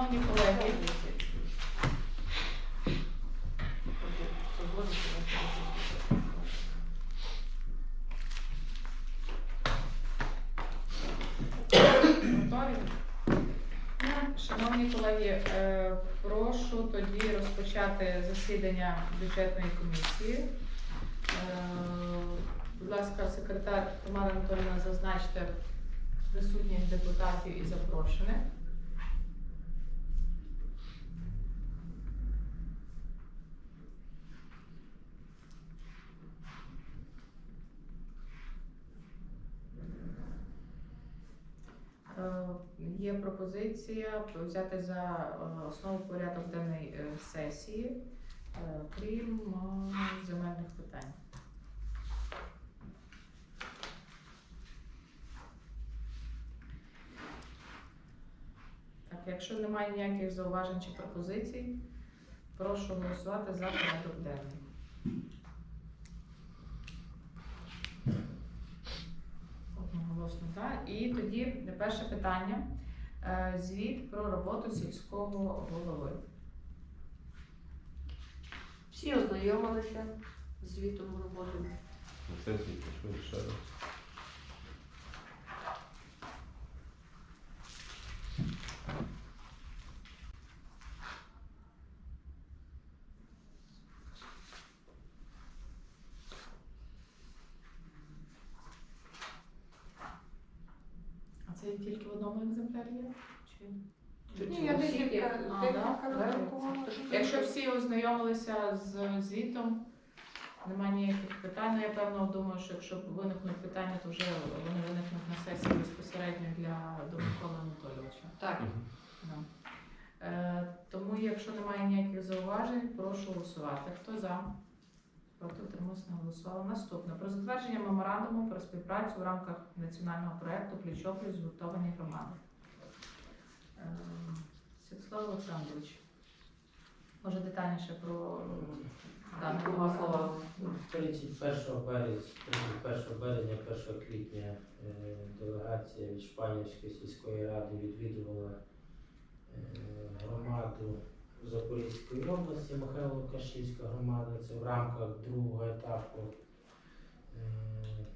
Шановні колеги. Шановні колеги, е, прошу тоді розпочати засідання бюджетної комісії. Е, Будь ласка, секретар Тамара Анатолійовна, зазначте присутніх депутатів і запрошених. Е, Є пропозиція взяти за е, основу порядок денний е, сесії, е, крім земельних питань. Так, якщо немає ніяких зауважень чи пропозицій, прошу голосувати за порядок денний. І тоді перше питання. Е, Звіт про роботу сільського голови. Всі ознайомилися з звітом роботи. Це звіт, що ще раз. А це тільки в одному екземплярі є? Чи? Ні, я Всі є? декілька А, декілька да? роздрукувала. Якщо всі ознайомилися з немає ніяких питань, ну я певно думаю, що якщо виникнуть питання, то вже вони виникнуть на сесії безпосередньо для до Миколи Анатолійовича. Так, Да. Е, тому, якщо немає ніяких зауважень, прошу голосувати. Хто за? Проти утримався не голосували. Наступне про затвердження меморандуму про співпрацю в рамках національного проекту Пліч-опліч згуртовані громади. Е, Святослав Олександрович, може детальніше про Двома меморандум? словами. 31 березня, 31 березня, 1 квітня е, делегація від Шпанівської сільської ради відвідувала е, громаду Запорізької області, Михайло Кашівська громада. Це в рамках другого етапу е,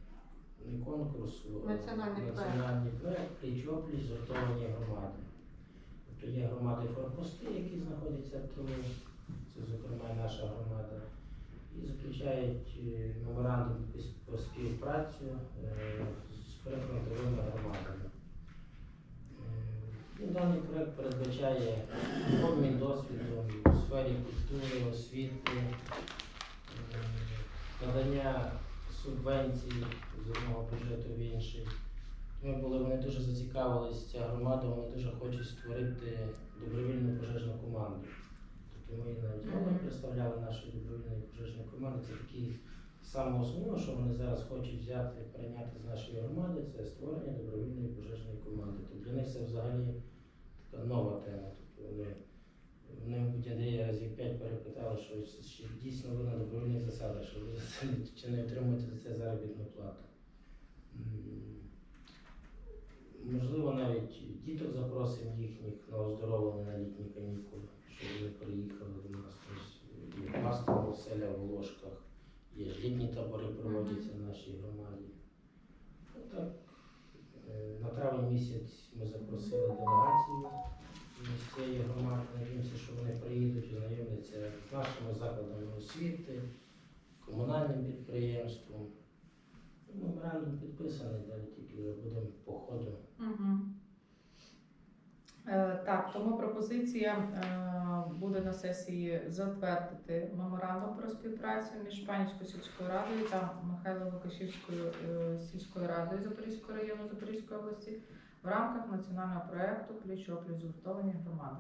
не конкурсу, а Національний проект. національний проект пліч-опліч згуртовані громади. Тобто є громади форпости, які знаходяться в тилу, це зокрема і наша громада і заключають е, меморандум про співпрацю е, з прифронтовими громадами. Е, ну, Даний проект передбачає обмін досвідом у сфері культури, освіти, надання субвенцій з одного бюджету в інший. Ми були, вони дуже зацікавились, ця громада, вони дуже хочуть створити добровільну пожежну команду. Тобто ми навіть Мгм. mm представляли нашу добровільну пожежну команду. Це такі саме основне, що вони зараз хочуть взяти, прийняти з нашої громади, це створення добровільної пожежної команди. Тобто для них це взагалі така нова тема. Тобто вони, вони мабуть, Андрія разів п'ять перепитали, що чи дійсно ви на добровільних засадах, що ви чи не отримуєте за це заробітну плату. Діток запросимо їхніх на оздоровлення на літні канікули, щоб вони приїхали до нас. Тобто Є пастово селя в Ложках, є літні табори проводяться в нашій громаді. Ну, так, е, на травень місяць ми запросили делегацію цієї громади. Надіємося, що вони приїдуть, ознайомляться з нашими закладами освіти, комунальним підприємством. Ну, Меморандум підписаний, далі тільки будемо по ходу так, тому пропозиція е, буде на сесії затвердити меморандум про співпрацю між Шпанівською сільською радою та Михайло-Лукашівською е, сільською радою Запорізького району Запорізької області в рамках національного проекту Пліч-опліч згуртовані громади.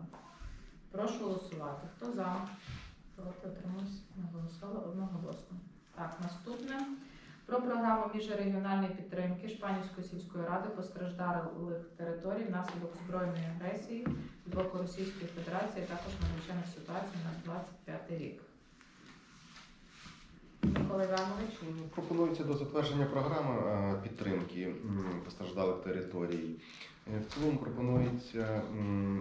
Прошу голосувати. Хто за? Проти отримався? Не голосували одноголосно. Так, наступне. Про програму міжрегіональної підтримки Шпанівської сільської ради постраждалих територій внаслідок збройної агресії з боку Російської Федерації, також надзвичайних ситуацій на 25 рік. Микола Іванович, Пропонується до затвердження програми е, підтримки постраждалих територій Е, В цілому пропонується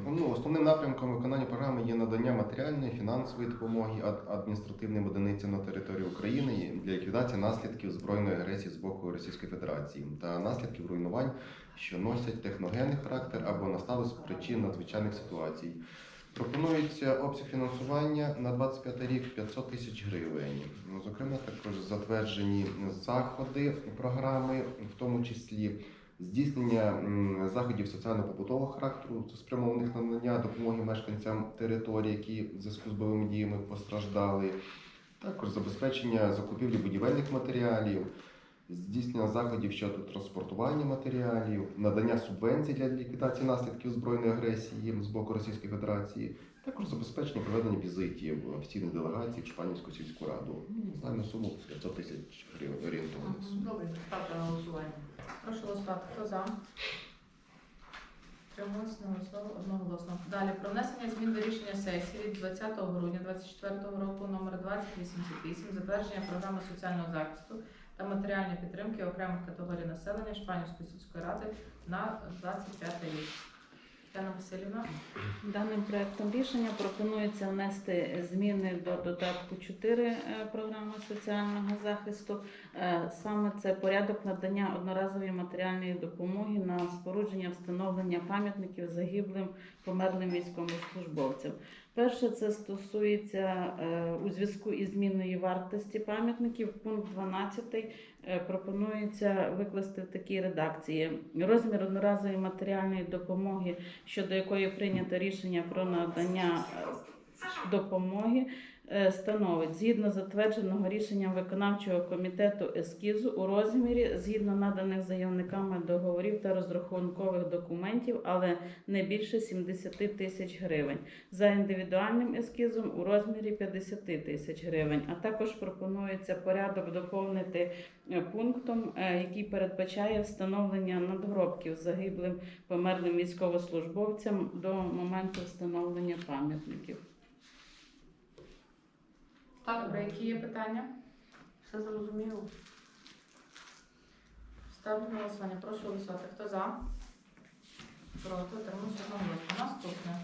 ну, основним напрямком виконання програми є надання матеріальної, фінансової допомоги ад- адміністративним одиницям на території України для ліквідації наслідків збройної агресії з боку Російської Федерації та наслідків руйнувань, що носять техногенний характер або настали з причин надзвичайних ситуацій. Пропонується обсяг фінансування на 25 рік 500 тисяч гривень. Ну, Зокрема, також затверджені заходи програми, в тому числі здійснення заходів соціально-побутового характеру, спрямованих на надання допомоги мешканцям території, які в зв'язку з бойовими діями постраждали, також забезпечення закупівлі будівельних матеріалів, здійснення заходів щодо транспортування матеріалів, надання субвенцій для ліквідації наслідків збройної агресії з боку Російської Федерації, також забезпечення проведення візитів офіційних делегацій в Чпанівську сільську раду. Ну, Загальну суму 500 тисяч гривень орієнтовно. Добре, ставте на голосування. Прошу голосувати. Хто за? На голосували одноголосно. Далі про внесення змін до рішення сесії від 20 грудня 2024 року номер 2088 затвердження програми соціального захисту та матеріальної підтримки окремих категорій населення Шпанівської сільської ради на 25 рік. Тетяна Васильівна. Даним проектом рішення пропонується внести зміни до додатку 4 е, програми соціального захисту. Е, Саме це порядок надання одноразової матеріальної допомоги на спорудження встановлення пам'ятників загиблим померлим військовослужбовцям. Перше, це стосується е, у зв'язку із зміною вартості пам'ятників. Пункт 12 е, пропонується викласти в такій редакції. Розмір одноразової матеріальної допомоги щодо якої прийнято рішення про надання е, допомоги, становить згідно затвердженого рішенням виконавчого комітету ескізу у розмірі згідно наданих заявниками договорів та розрахункових документів, але не більше 70 тисяч гривень. За індивідуальним ескізом у розмірі 50 тисяч гривень. А також пропонується порядок доповнити е, пунктом, е, який передбачає встановлення надгробків загиблим померлим військовослужбовцям до моменту встановлення пам'ятників. Добре, які є питання? Все зрозуміло. Ставлю на голосування. Прошу голосувати. Хто за? Проти, утримався одноголосно. Наступне.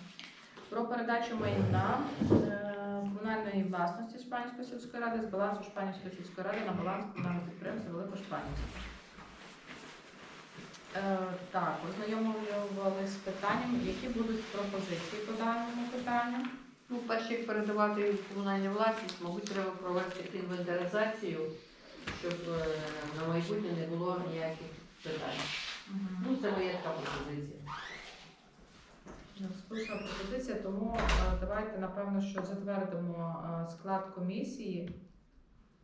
Про передачу майна е, комунальної власності Шпанівської сільської ради з балансу Шпанівської сільської ради на баланс комунального підприємства Великошпанівська. Е, так, ознайомлювали з питанням, які будуть пропозиції по даному питанню. Ну, перше, як передавати в комунальну власність, мабуть, треба провести інвентаризацію, щоб е, на майбутнє не було ніяких питань. Ну, це моя така пропозиція. Списана пропозиція, тому е, давайте напевно, що затвердимо е, склад комісії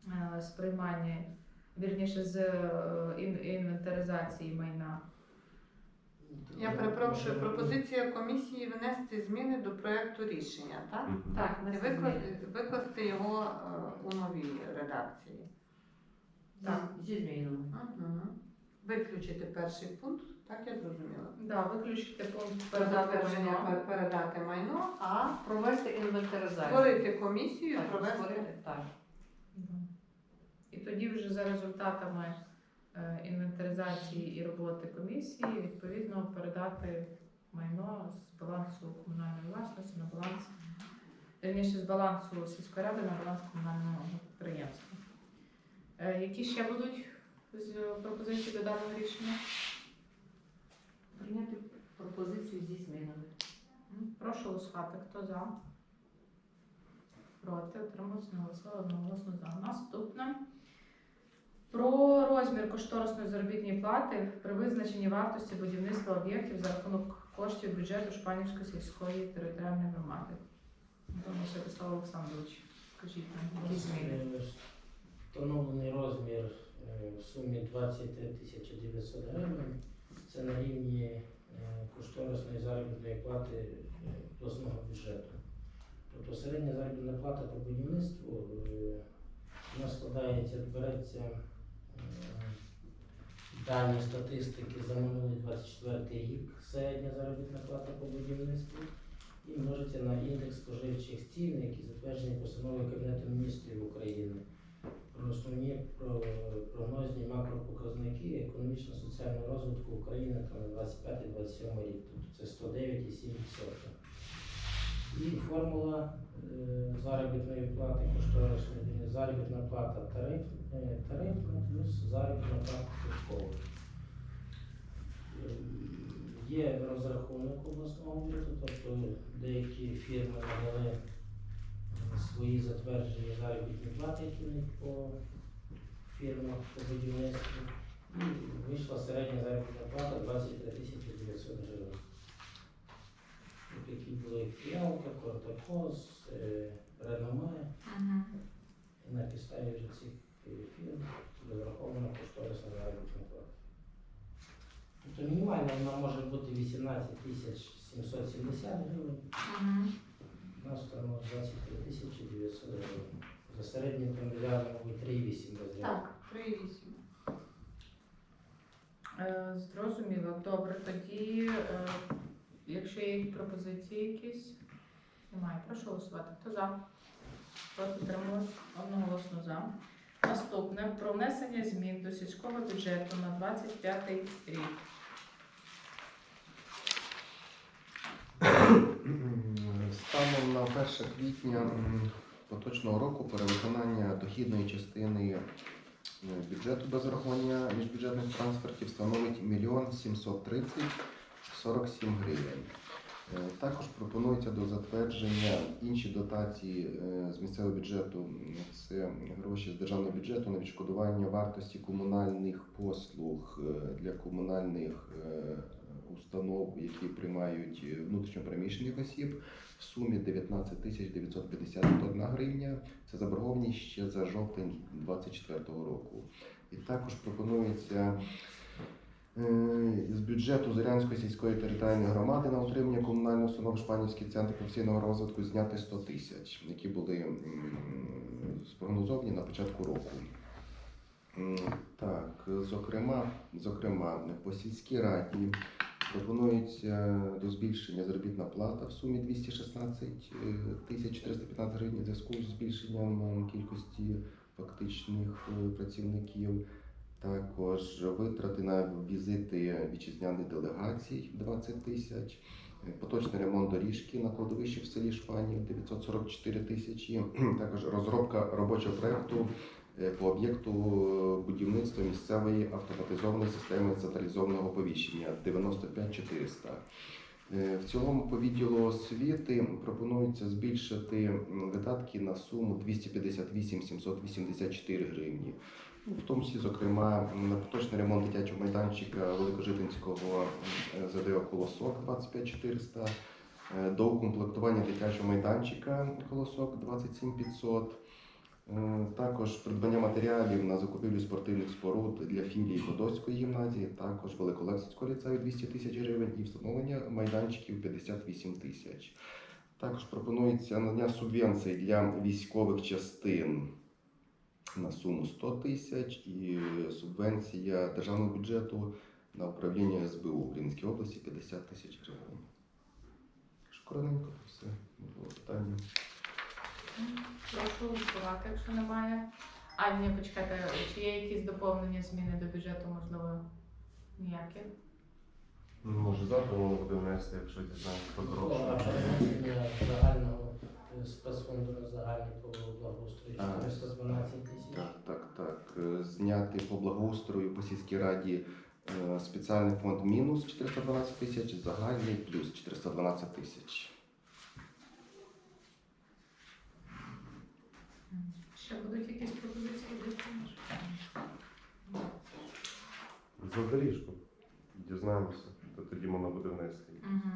е, з приймання, вірніше з е, ін- інвентаризації майна. Я перепрошую, пропозиція комісії внести зміни до проекту рішення, так? Мгм. Так, І не викласти, викласти його е, у новій редакції. Так, зі змінами. Угу. Виключити перший пункт, так я зрозуміла. Да, виключити пункт Про передати затвердження пер- передати майно, а Провести інвентаризацію. створити комісію, Так, провести. створити, так. І тоді вже за результатами інвентаризації і роботи комісії відповідно передати майно з балансу комунальної власності на баланс, вірніше з балансу сільської ради на баланс комунального підприємства. Е, Які ще будуть пропозиції до даного рішення? Прийняти пропозицію зі змінами. Прошу голосувати. Хто за? Проти, утримався, не голосували одноголосно за. Наступне. Про розмір кошторисної заробітної плати при визначенні вартості будівництва об'єктів за рахунок коштів бюджету Шпанівської сільської територіальної громади. Тому Святослав Олександрович, скажіть нам, які зміни. Е, Встановлений розмір е, в сумі 23 тисячі 900 гривень. Це на рівні е, кошторисної заробітної плати обласного бюджету. Тобто середня заробітна плата по будівництву вона складається, береться дані статистики за минулий 24 рік, середня заробітна плата по будівництву, і множиться на індекс споживчих цін, які затверджені постановою Кабінету міністрів України про основні прогнозні макропоказники економічно-соціального розвитку України на 25-27 рік. Тобто це 109,7%. І формула е, заробітної плати, кошторисної заробітна плата тариф, е, тарифна плюс заробітна плата кошторисна. Є розрахунок обласного бюджету, тобто деякі фірми надали е, свої затверджені заробітні плати, які в них по фірмах по будівництву. Вийшла середня заробітна плата 23 тисячі 900 гривень. Були Фіалка, е, Реноме. І на підставі вже цих фірм розрахована кошторисна заробітна плата. Тобто мінімальна вона може бути 18 тисяч 770 гривень, на сторону 23 тисячі 900 гривень. За середній тендеряр, мабуть, 3,8 розряд. Так, 3,8. Е, Зрозуміло. Добре, тоді, е, якщо є пропозиції якісь, немає. Прошу голосувати. Хто за? Проти утрималось? Одноголосно за. Наступне про внесення змін до сільського бюджету на 25 рік. Станом на 1 квітня поточного року перевиконання дохідної частини е, бюджету без врахування міжбюджетних трансфертів становить 1 730 47 гривень. Е, Також пропонується до затвердження інші дотації е, з місцевого бюджету. Це гроші з державного бюджету на відшкодування вартості комунальних послуг е, для комунальних установ, які приймають внутрішньопереміщених осіб в сумі 19 тисяч 951 гривня. Це заборгованість ще за жовтень 2024 року. І також пропонується з бюджету Зорянської сільської територіальної громади на утримання комунальної установи Шпанівський центр професійного розвитку зняти 100 тисяч, які були спрогнозовані на початку року. Так, зокрема, зокрема, по сільській раді пропонується до збільшення заробітна плата в сумі 216 е, тисяч 415 гривень у зв'язку з збільшенням е, кількості фактичних е, працівників. Також витрати на візити вітчизняних делегацій 20 тисяч. Е, Поточний ремонт доріжки на кладовищі в селі Шпанів 944 тисячі. Також розробка робочого проекту е, по об'єкту е, будівництва місцевої автоматизованої системи централізованого оповіщення 95 400. Е, В цілому по відділу освіти пропонується збільшити видатки на суму 258 784 гривні. Ну, В тому числі, зокрема, на поточний ремонт дитячого майданчика Великожитинського ЗДО Колосок 25 400, е, до укомплектування дитячого майданчика Колосок 27 500, Е, Також придбання матеріалів на закупівлю спортивних споруд для філії Ходоцької гімназії, також Великолексицького ліцею 200 тисяч гривень і встановлення майданчиків 58 тисяч. Також пропонується надання субвенцій для військових частин на суму 100 тисяч і субвенція державного бюджету на управління СБУ в Рівненській області 50 тисяч гривень. Шкорененько все. Було питання. Прошу голосувати, якщо немає. А, ні, почекайте, чи є якісь доповнення зміни до бюджету, можливо, ніякі? Ну, Може завтра воно буде внести, якщо дізнаємося А подорожче. загального е, спецфонду на загальний по благоустрою А. 412 тисяч. Так, так, так. Е, Зняти по благоустрою по сільській раді е, спеціальний фонд мінус 412 тисяч, загальний плюс 412 тисяч. Ще будуть якісь пропозиції до За доріжку. Дізнаємося, то тоді можна буде внести Угу.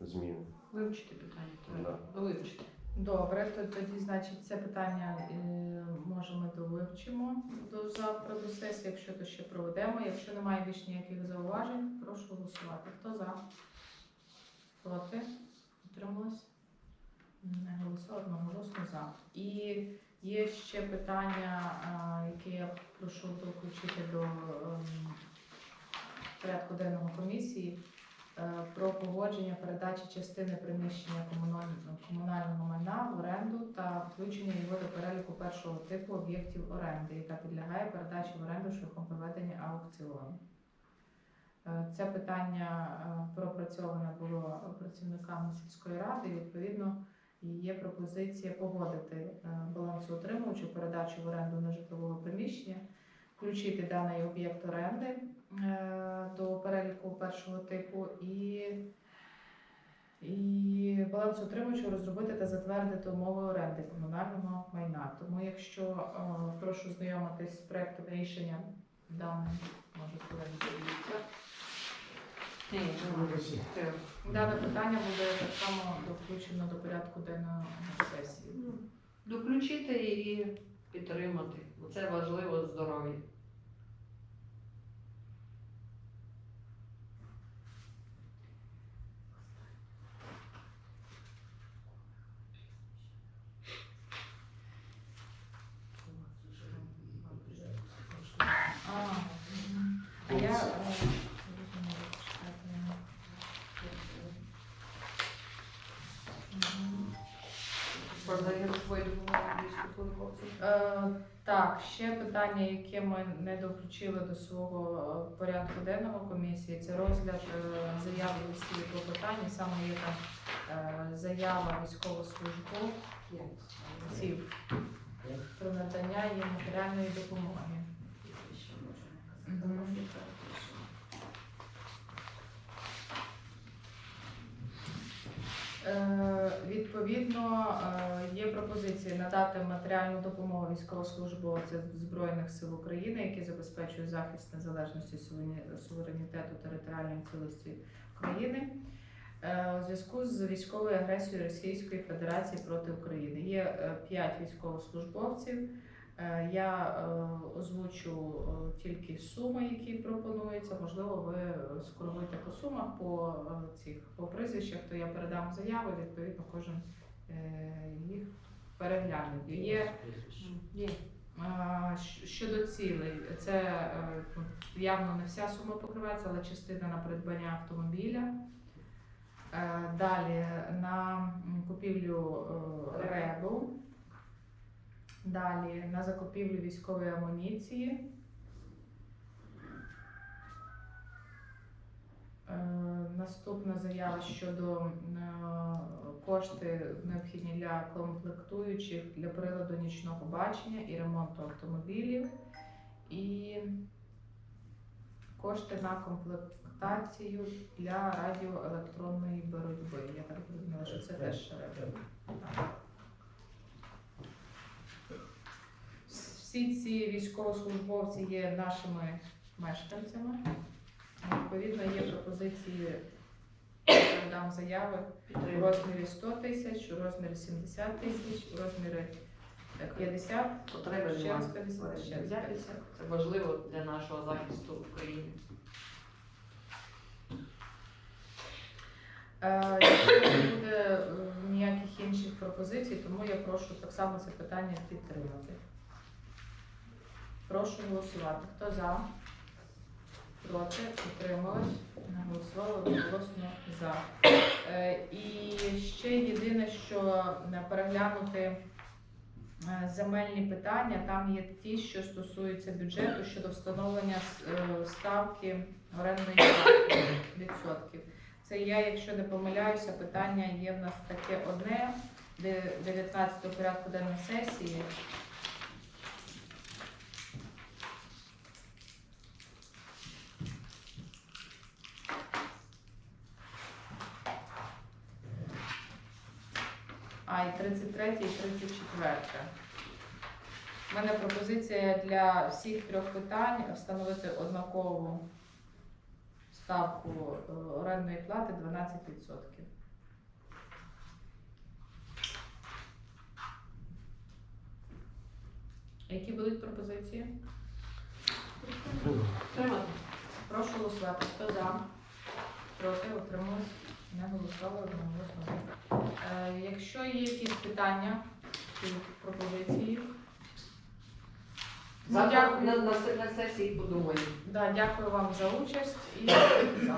зміни. Вивчити питання треба. Да. Вивчити. Добре, то тоді, значить, це питання е, може ми довивчимо до завтра до сесії, якщо то ще проведемо. Якщо немає більш ніяких зауважень, прошу голосувати. Хто за? Проти? Утрималось? Не голосував одноголосно за. І є ще питання, а, яке я прошу включити до ем, порядку денного комісії. Е, про погодження передачі частини приміщення комунального, майна в оренду та включення його до переліку першого типу об'єктів оренди, яка підлягає передачі в оренду шляхом проведення аукціону. Е, Це питання е, пропрацьоване було працівниками сільської ради. і, Відповідно, є пропозиція погодити балансоутримувачу передачу в оренду нежитлового приміщення, включити даний об'єкт оренди до переліку першого типу і, і балансоутримувачу розробити та затвердити умови оренди комунального майна. Тому, якщо е, прошу знайомитись з проектом рішення даним, може Голосуй. треба. Дане питання буде так само включено до порядку денного сесії. Ну, Доключити і підтримати, бо це важливо здоров'я. А, мгм. а я е, розумію, чекайте. Мгм. Продає свої допомоги військовослужбовцям. Е, Так, ще питання, яке ми не доключили до свого е, порядку денного комісії, це розгляд е, заяви листів і клопотань. Саме є там е, заява військовослужбовців про надання їм матеріальної допомоги. Мгм. Відповідно, е, є пропозиції надати матеріальну допомогу військовослужбовцям Збройних сил України, які забезпечують захист незалежності суверенітету територіальної цілості України е, у зв'язку з військовою агресією Російської Федерації проти України. Є е, п'ять військовослужбовців. Е, Я е, озвучу е, тільки суми, які пропонуються. Можливо, ви скоровуєте по сумах, по цих по прізвищах, то я передам заяви. Відповідно, кожен їх перегляне. Є Є. щодо цілей, це е, явно не вся сума покривається, але частина на придбання автомобіля. Далі на купівлю ребу. Далі на закупівлю військової амуніції. Е, Наступна заява щодо е, кошти необхідні для комплектуючих для приладу нічного бачення і ремонту автомобілів. І кошти на комплектацію для радіоелектронної боротьби. Я так зрозуміла, що це теж Всі ці військовослужбовці є нашими мешканцями. Відповідно, є пропозиції, дам заяви у розмірі 100 тисяч, у розмірі 70 тисяч, у розмірі е, 50, Потреби ще раз 50, ще раз 50. Це важливо для нашого захисту України. Е, Якщо не буде е, ніяких інших пропозицій, тому я прошу так само це питання підтримати. Прошу голосувати. Хто за? Проти? Утримались? Не голосували одноголосно за. Е, І ще єдине, що е, переглянути е, земельні питання, там є ті, що стосуються бюджету щодо встановлення ставки орендної плати відсотків. Це я, якщо не помиляюся, питання є в нас таке одне, де 19 порядку денної сесії. І 33, і 34. У мене пропозиція для всіх трьох питань встановити однакову ставку е, орендної плати 12%. Які будуть пропозиції? Прошу голосувати. Хто за? Проти? Утримались? Не голосували одноголосно. Е, Якщо є якісь питання чи пропозиції, ну, Завтра дякую. на, на, на сесії подумаємо. Да, дякую вам за участь і за.